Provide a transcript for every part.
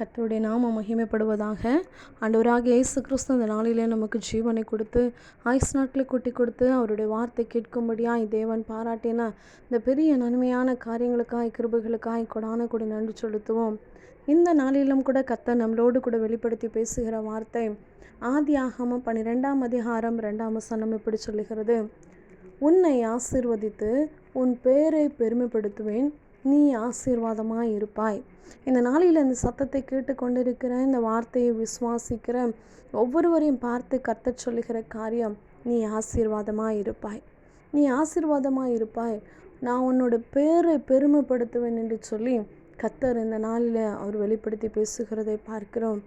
கத்தருடைய நாமம் மகிமைப்படுவதாக ஆண்டவராக இயேசு கிறிஸ்து அந்த நாளிலே நமக்கு ஜீவனை கொடுத்து ஆயுஸ் நாட்டில் கூட்டி கொடுத்து அவருடைய வார்த்தை கேட்கும்படியாய் தேவன் பாராட்டின இந்த பெரிய நன்மையான காரியங்களுக்காய் கிருபைகளுக்காய் கொடான கொடி நன்றி செலுத்துவோம். இந்த நாளிலும் கூட கர்த்தர் நம்மளோடு கூட வெளிப்படுத்தி பேசுகிற வார்த்தை ஆதி ஆகமம் பன்னிரெண்டாம் அதிகாரம் ரெண்டாம் வசனம் இப்படி சொல்லுகிறது. உன்னை ஆசிர்வதித்து உன் பேரை பெருமைப்படுத்துவேன் நீ ஆசீர்வாதமாக இருப்பாய். இந்த நாளில் இந்த சத்தத்தை கேட்டுக்கொண்டிருக்கிற இந்த வார்த்தையை விசுவாசிக்கிற ஒவ்வொருவரையும் பார்த்து கத்த சொல்லுகிற காரியம் நீ ஆசீர்வாதமாக இருப்பாய். நீ ஆசீர்வாதமாக இருப்பாய். நான் உன்னோட பேரை பெருமைப்படுத்துவேன் என்று சொல்லி கர்த்தர் இந்த நாளில் அவர் வெளிப்படுத்தி பேசுகிறதை பார்க்கிறோம்.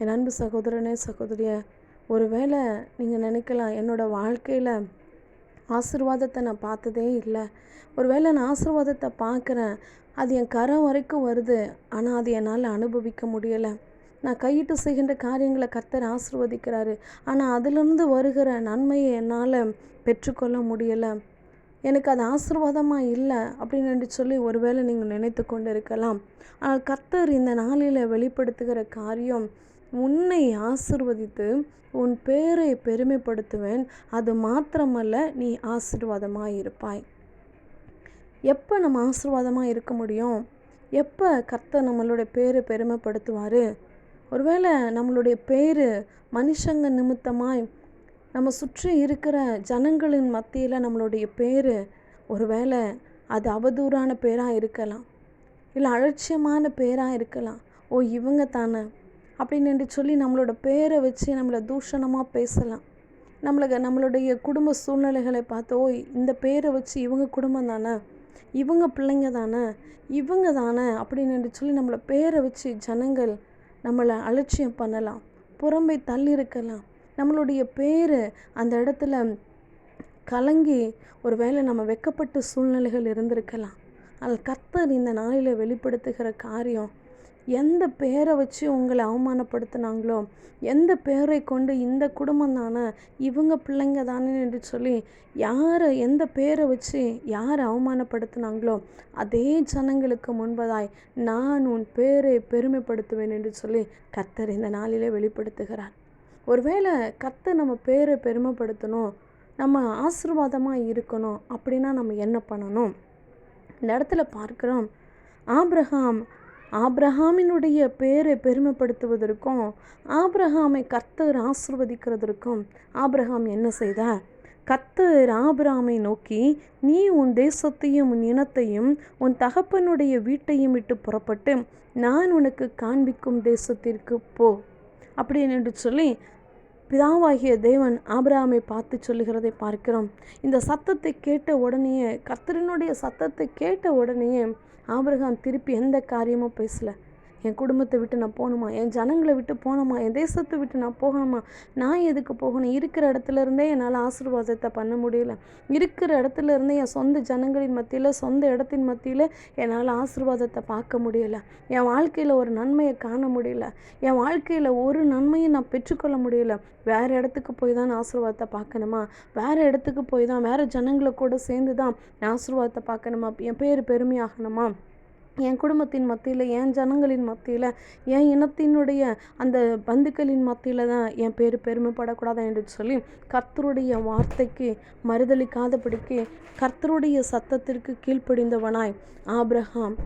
என் அன்பு சகோதரனே சகோதரிய ஒருவேளை நீங்கள் நினைக்கலாம் என்னோட வாழ்க்கையில் ஆசீர்வாதத்தை நான் பார்த்ததே இல்லை. ஒருவேளை நான் ஆசீர்வாதத்தை பார்க்குறேன். அது என் கரம் வரைக்கும் வருது. ஆனால் அது என்னால் அனுபவிக்க முடியலை. நான் கையிட்டு செய்கின்ற காரியங்களை கத்தர் ஆசிர்வதிக்கிறாரு. ஆனால் அதிலிருந்து வருகிற நன்மையை என்னால் பெற்றுக்கொள்ள முடியலை. எனக்கு அது ஆசீர்வாதமாக இல்லை அப்படின்னு சொல்லி ஒருவேளை நீங்கள் நினைத்து கொண்டு இருக்கலாம் ஆனால் கர்த்தர் இந்த நாளில் வெளிப்படுத்துகிற காரியம் உன்னை ஆசிர்வதித்து உன் பேரை பெருமைப்படுத்துவேன். அது மாத்திரமல்ல நீ ஆசீர்வாதமாக இருப்பாய். எப்போ நம்ம ஆசீர்வாதமாக இருக்க முடியும்? எப்போ கர்த்தர் நம்மளுடைய பேரை பெருமைப்படுத்துவார்? ஒருவேளை நம்மளுடைய பேர் மனுஷங்க நிமித்தமாய் நம்ம சுற்றி இருக்கிற ஜனங்களின் மத்தியில் நம்மளுடைய பேர் ஒருவேளை அது அவதூறான பேராக இருக்கலாம். இல்லை அலட்சியமான பேராக இருக்கலாம். ஓ இவங்க தானே. அப்படின்னு சொல்லி நம்மளோட பேரை வச்சு நம்மளை தூஷணமாக பேசலாம். நம்மளுக்கு நம்மளுடைய குடும்ப சூழ்நிலைகளை பார்த்து ஓ இந்த பேரை வச்சு இவங்க குடும்பம் தானே? இவங்க பிள்ளைங்க தானே? இவங்க தானே? அப்படின்னு சொல்லி நம்மளை பேரை வச்சு ஜனங்கள் நம்மளை அலட்சியம் பண்ணலாம். புறம்பை தள்ளி இருக்கலாம் நம்மளுடைய பேர் அந்த இடத்துல கலங்கி ஒரு வேளை நம்ம வெக்கப்பட்ட சூழ்நிலைகள் இருந்திருக்கலாம். அதில் கர்த்தர் இந்த நாளில் வெளிப்படுத்துகிற காரியம் எந்த பேரை வச்சு உங்களை அவமானப்படுத்தினாங்களோ எந்த பேரை கொண்டு இந்த குடும்பம் தானே இவங்க பிள்ளைங்க தானே என்று சொல்லி யாரை எந்த பேரை வச்சு யாரை அவமானப்படுத்தினாங்களோ அதே ஜனங்களுக்கு முன்பதாய் நான் உன் பேரை பெருமைப்படுத்துவேன் என்று சொல்லி கத்தர் இந்த நாளிலே வெளிப்படுத்துகிறார். ஒருவேளை கத்தர் நம்ம பேரை பெருமைப்படுத்தணும் நம்ம ஆசீர்வாதமாக இருக்கணும் அப்படின்னா நம்ம என்ன பண்ணணும்? இந்த இடத்துல பார்க்குறோம் ஆப்ரஹாம் ஆப்ரஹாமினுடைய பேரை பெருமைப்படுத்துவதற்கும் ஆப்ரஹாமை கர்த்தர் ஆசிர்வதிக்கிறதற்கும் ஆப்ரஹாம் என்ன செய்தார்? கத்தர் ஆபிராமை நோக்கி நீ உன் தேசத்தையும் உன் இனத்தையும் உன் தகப்பனுடைய வீட்டையும் விட்டு புறப்பட்டு நான் உனக்கு காண்பிக்கும் தேசத்திற்கு போ. அப்படின்னு சொல்லி பிதாவாகிய தேவன் ஆபிரகாமை பார்த்து சொல்லுகிறதை பார்க்கிறோம். இந்த சத்தத்தை கேட்ட உடனேயே கர்த்தரினுடைய சத்தத்தை கேட்ட உடனேயே ஆபிரகாம் திருப்பி எந்த காரியமும் பேசலை. என் குடும்பத்தை விட்டு நான் போகணுமா? என் ஜனங்களை விட்டு போகணுமா? என் தேசத்தை விட்டு நான் போகணுமா? நான் எதுக்கு போகணும்? இருக்கிற இடத்துல இருந்தே என்னால் ஆசீர்வாதத்தை பண்ண முடியல. இருக்கிற இடத்துல இருந்தே என் சொந்த ஜனங்களின் மத்தியில் சொந்த இடத்தின் மத்தியில் என்னால் ஆசீர்வாதத்தை பார்க்க முடியல. என் வாழ்க்கையில் ஒரு நன்மையை காண முடியல. என் வாழ்க்கையில் ஒரு நன்மையை நான் பெற்றுக்கொள்ள முடியல. வேறு இடத்துக்கு போய் தான் ஆசீர்வாதத்தை பார்க்கணுமா? வேறு இடத்துக்கு போய் தான் வேறு ஜனங்களை கூட சேர்ந்து தான் ஆசீர்வாதத்தை பார்க்கணுமா? என் பேர் பெருமையாகணுமா? என் குடும்பத்தின் மத்தியில் என் ஜனங்களின் மத்தியில் என் இனத்தினுடைய அந்த பந்துக்களின் மத்தியில் தான் என் பேர் பெருமைப்படக்கூடாதா என்று சொல்லி கர்த்தருடைய வார்த்தைக்கு மறுதளிக்காதபடிக்கு கர்த்தருடைய சத்தத்திற்கு கீழ்ப்படிந்தவனாய் ஆப்ரஹாம்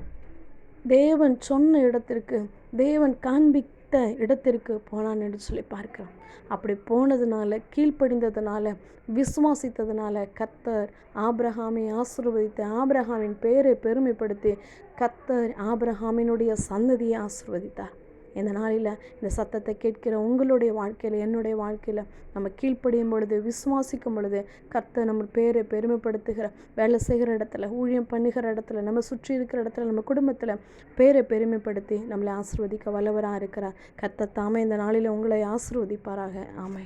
தேவன் சொன்ன இடத்திற்கு தேவன் காண்பி காண்பித்த இடத்திற்கு போனான் என்று சொல்லி பார்க்கிறான் அப்படி போனதுனால கீழ்ப்படிந்ததுனால விசுவாசித்ததுனால கத்தர் ஆப்ரஹாமை ஆசிர்வதித்து ஆப்ரஹாமின் பெயரை பெருமைப்படுத்தி கத்தர் ஆப்ரஹாமினுடைய சந்ததியை ஆசிர்வதித்தார். இந்த நாளில் இந்த சத்தத்தை கேட்கிற உங்களுடைய வாழ்க்கையில் என்னுடைய வாழ்க்கையில் நம்ம கீழ்ப்படியும் பொழுது விசுவாசிக்கும் பொழுது கர்த்தர் நம்ம பேரை பெருமைப்படுத்துகிற வேலை செய்கிற இடத்துல ஊழியம் பண்ணுகிற இடத்துல நம்ம சுற்றி இருக்கிற இடத்துல நம்ம குடும்பத்தில் பேரை பெருமைப்படுத்தி நம்மளை ஆசிர்வதிக்க வல்லவராக இருக்கிறார். கர்த்தர் தாமே இந்த நாளில் உங்களை ஆசிர்வதிப்பாராக. ஆமை